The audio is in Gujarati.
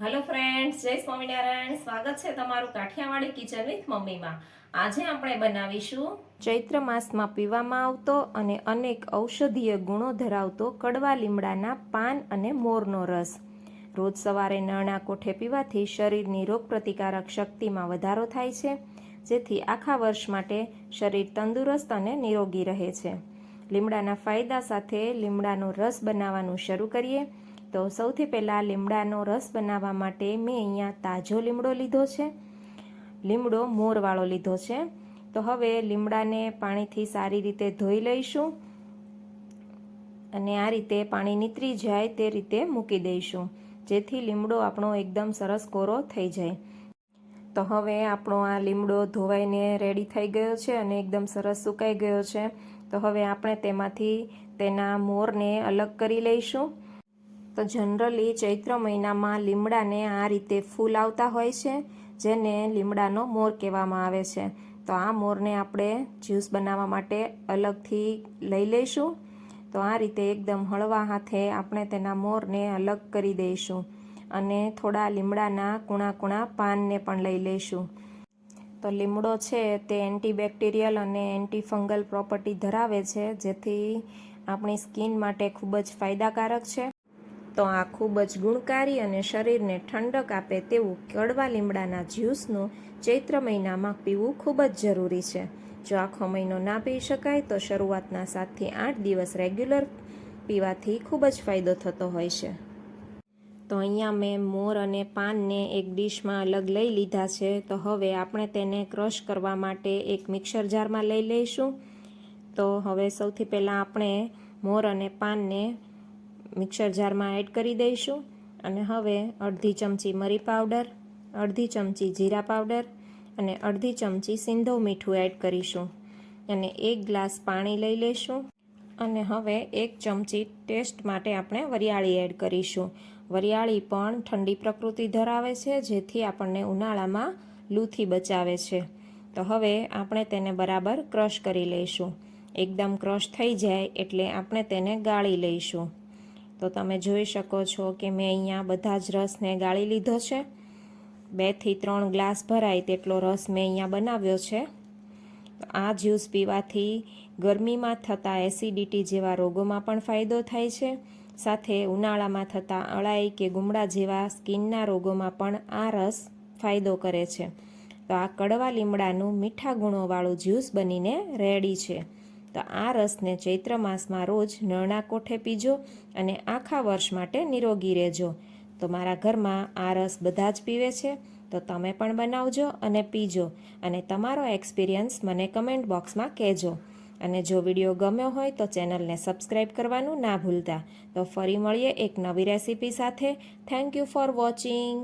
હેલો ફ્રેન્ડ્સ જય સ્વામિનારાયણ. સ્વાગત છે તમારું કાઠિયાવાડી કિચન વિથ મમ્મીમાં. આજે આપણે બનાવીશું ચૈત્ર માસમાં પીવામાં આવતો અને અનેક ઔષધીય ગુણો ધરાવતો કડવા લીમડાના પાન અને મોરનો રસ. રોજ સવારે નળના કોઠે પીવાથી શરીરની રોગપ્રતિકારક શક્તિમાં વધારો થાય છે, જેથી આખા વર્ષ માટે શરીર તંદુરસ્ત અને નિરોગી રહે છે. લીમડાના ફાયદા સાથે લીમડાનો રસ બનાવવાનું શરૂ કરીએ. તો સૌથી પહેલાં લીમડાનો રસ બનાવવા માટે મેં અહીંયા તાજો લીમડો લીધો છે. લીમડો મોરવાળો લીધો છે. તો હવે લીમડાને પાણીથી સારી રીતે ધોઈ લઈશું અને આ રીતે પાણી નીતરી જાય તે રીતે મૂકી દઈશું, જેથી લીમડો આપણો એકદમ સરસ કોરો થઈ જાય. તો હવે આપણો આ લીમડો ધોવાઈને રેડી થઈ ગયો છે અને એકદમ સરસ સુકાઈ ગયો છે. તો હવે આપણે તેમાંથી તેના મોરને અલગ કરી લઈશું. તો જનરલી ચૈત્ર મહિનામાં લીમડાને આ રીતે ફૂલ આવતા હોય છે, જેને લીમડાનો મોર કહેવામાં આવે છે. તો આ મોરને આપણે જ્યુસ બનાવવા માટે અલગથી લઈ લઈશું. તો આ રીતે એકદમ હળવા હાથે આપણે તેના મોરને અલગ કરી દઈશું અને થોડા લીમડાના કૂણા કૂણા પાનને પણ લઈ લઈશું. તો લીમડો છે તે એન્ટીબેક્ટેરિયલ અને એન્ટીફંગલ પ્રોપર્ટી ધરાવે છે, જેથી આપણી સ્કિન માટે ખૂબ જ ફાયદાકારક છે. તો આ ખૂબ જ ગુણકારી અને શરીરને ઠંડક આપે તેવું કડવા લીમડાના જ્યુસનું ચૈત્ર મહિનામાં પીવું ખૂબ જ જરૂરી છે. જો આખો મહિનો ના પી શકાય તો શરૂઆતના સાતથી આઠ દિવસ રેગ્યુલર પીવાથી ખૂબ જ ફાયદો થતો હોય છે. તો અહીંયા મેં મોર અને પાનને એક ડીશમાં અલગ લઈ લીધા છે. તો હવે આપણે તેને ક્રશ કરવા માટે એક મિક્સર જારમાં લઈ લઈશું. તો હવે સૌથી પહેલાં આપણે મોર અને પાનને મિક્સર જારમાં એડ કરી દઈશું અને હવે અડધી ચમચી મરી પાવડર, અડધી ચમચી જીરા પાવડર અને અડધી ચમચી સિંધો મીઠું એડ કરીશું અને એક ગ્લાસ પાણી લઈ લઈશું અને હવે એક ચમચી ટેસ્ટ માટે આપણે વરિયાળી એડ કરીશું. વરિયાળી પણ ઠંડી પ્રકૃતિ ધરાવે છે, જેથી આપણને ઉનાળામાં લૂથી બચાવે છે. તો હવે આપણે તેને બરાબર ક્રશ કરી લઈશું. એકદમ ક્રશ થઈ જાય એટલે આપણે તેને ગાળી લઈશું. તો તમે જોઈ શકો છો કે મેં અહીંયા બધા જ રસને ગાળી લીધો છે. બેથી ત્રણ ગ્લાસ ભરાય તેટલો રસ મેં અહીંયા બનાવ્યો છે. આ જ્યુસ પીવાથી ગરમીમાં થતા એસિડિટી જેવા રોગોમાં પણ ફાયદો થાય છે. સાથે ઉનાળામાં થતા અળાઈ કે ગુમડા જેવા સ્કિનના રોગોમાં પણ આ રસ ફાયદો કરે છે. તો આ કડવા લીમડાનું મીઠા ગુણોવાળું જ્યુસ બનીને રેડી છે. તો આ રસને ચૈત્ર માસમાં રોજ નળના કોઠે પીજો અને આખા વર્ષ માટે નિરોગી રહેજો. તો મારા ઘરમાં આ રસ બધા જ પીવે છે. તો તમે પણ બનાવજો અને પીજો અને તમારો એક્સપિરિયન્સ મને કમેન્ટ બોક્સમાં કહેજો. અને જો વીડિયો ગમ્યો હોય તો ચેનલને સબસ્ક્રાઈબ કરવાનું ના ભૂલતા. તો ફરી મળીએ એક નવી રેસીપી સાથે. Thank you for watching.